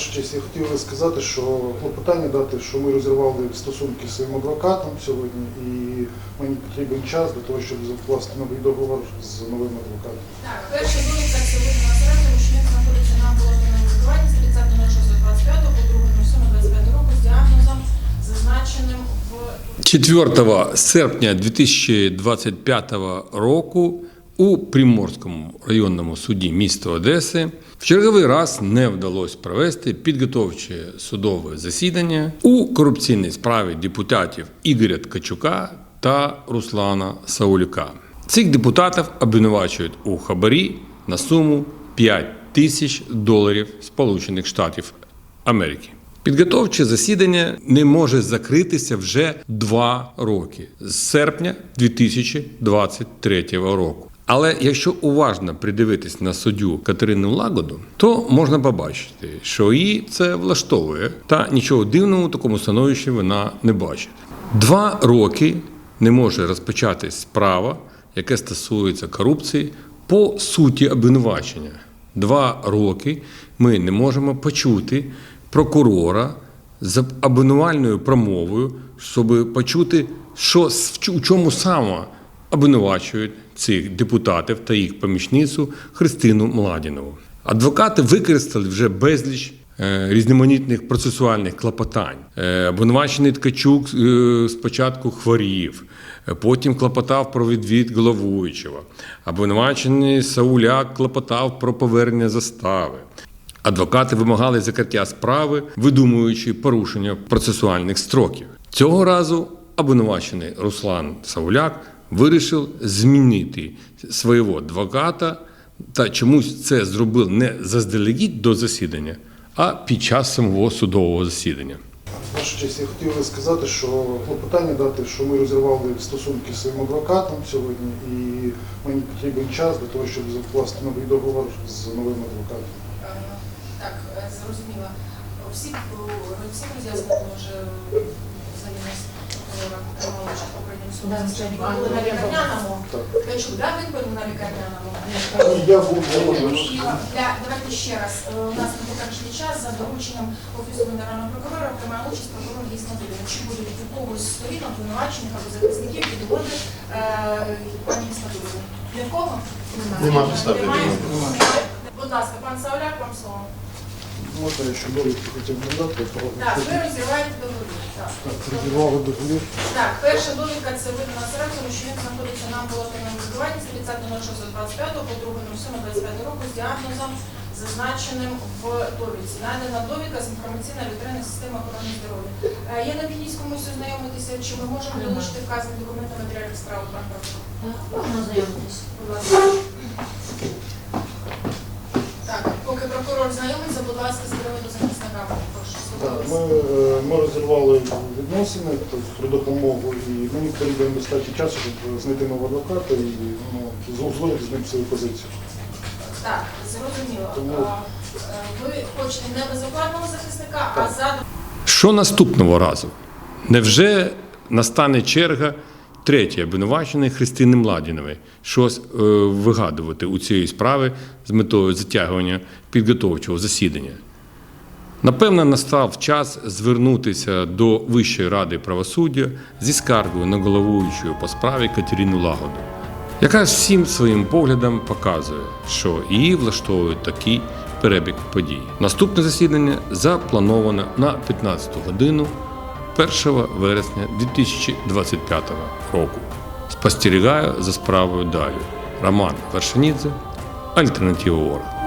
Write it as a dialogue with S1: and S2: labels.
S1: Ваша честь, я хотів би сказати, що клопотання дати, що ми розірвали стосунки з своїм адвокатом сьогодні, і мені потрібен час для того, щоб закласти новий договор з новим адвокатом.
S2: Так, перша довідка це видно середньому, що він знаходиться на амбулаторному лікуванні з 30.06.25 по 2.07.25 року з діагнозом, зазначеним в
S3: 4 серпня 2025 року у Приморському районному суді міста Одеси в черговий раз не вдалося провести підготовче судове засідання у корупційній справі депутатів Ігоря Ткачука та Руслана Саулюка. Цих депутатів обвинувачують у хабарі на суму 5 тисяч доларів Сполучених Штатів Америки. Підготовче засідання не може закритися вже два роки з серпня 2023 року. Але якщо уважно придивитись на суддю Катерину Лагоду, то можна побачити, що її це влаштовує, та нічого дивного у такому становищі вона не бачить. Два роки не може розпочатись справа, яке стосується корупції по суті обвинувачення. Два роки ми не можемо почути прокурора з обвинувальною промовою, щоб почути, що у чому саме обвинувачують цих депутатів та їх помічницю Христину Младінову. Адвокати використали вже безліч е, різноманітних процесуальних клопотань. Е, Обвинувачений Ткачук е, спочатку хворів, потім клопотав про відвід головуючого. Обвинувачений Сауляк клопотав про повернення застави. Адвокати вимагали закриття справи, видумуючи порушення процесуальних строків. Цього разу обвинувачений Руслан Сауляк вирішив змінити свого адвоката та чомусь це зробив не заздалегідь до засідання, а під час самого судового засідання.
S1: Ваша честь, я хотів би сказати, що клопотання дати, що ми розірвали стосунки з своїм адвокатом сьогодні, і мені потрібен час для того, щоб закласти новий договор з новим адвокатом.
S2: Е, Так, е, зрозуміло. Всі, е, всі роз'яснення вже взагалі нас прокурора приймали участь в попередньому суду засіданні. Ви були на лікарняному. Да, він був на лікарняному?
S1: Я був я можу.
S2: І давайте ще раз. Е, У нас на попередній час за дорученням Офісу Генерального прокурора приймає участь прокурор дійсно буде. Чи буде від когось з сторін обвинувачених або захисників підводи е, пані кого?
S4: Підстав для
S2: Немає? Немає. Будь ласка, пан Сауляк, вам слово.
S1: Можна я ще довідку хотів би
S2: Так, ви розірваєте договір. Так.
S1: Так, розірвали договір.
S2: Так, перша довідка це видно на середньому, що він знаходиться на амбулаторному лікуванні з 30.06.25 по 2.07.25 року з діагнозом, зазначеним в довідці. Надана довідка з інформаційної вітрини системи охорони здоров'я. Е, Є необхідність комусь ознайомитися, чи ми можемо долучити вказані документи матеріалів справи пан прокурор?
S5: Можна знайомитись.
S2: Будь ласка. Так, поки прокурор знайомиться, будь ласка, з приводу захисника. Прошу,
S1: Так, ми, е, ми розірвали відносини тобто, про допомогу, і мені потрібен достатньо часу, щоб знайти нового адвоката і ну, узгодити з ним свою позицію.
S2: Так, зрозуміло.
S1: Тому-
S2: е, Ви хочете не безоплатного захисника, а за
S3: Що наступного разу? Невже настане черга третьої обвинуваченої Христини Младінової щось е, вигадувати у цій справі з метою затягування підготовчого засідання? Напевно, настав час звернутися до Вищої ради правосуддя зі скаргою на головуючу по справі Катерину Лагоду, яка всім своїм поглядом показує, що її влаштовує такий перебіг подій. Наступне засідання заплановано на 15 годину 1 вересня 2025 року. Спостерігаю за справою далі. Роман Вершинідзе, Альтернатива Орг.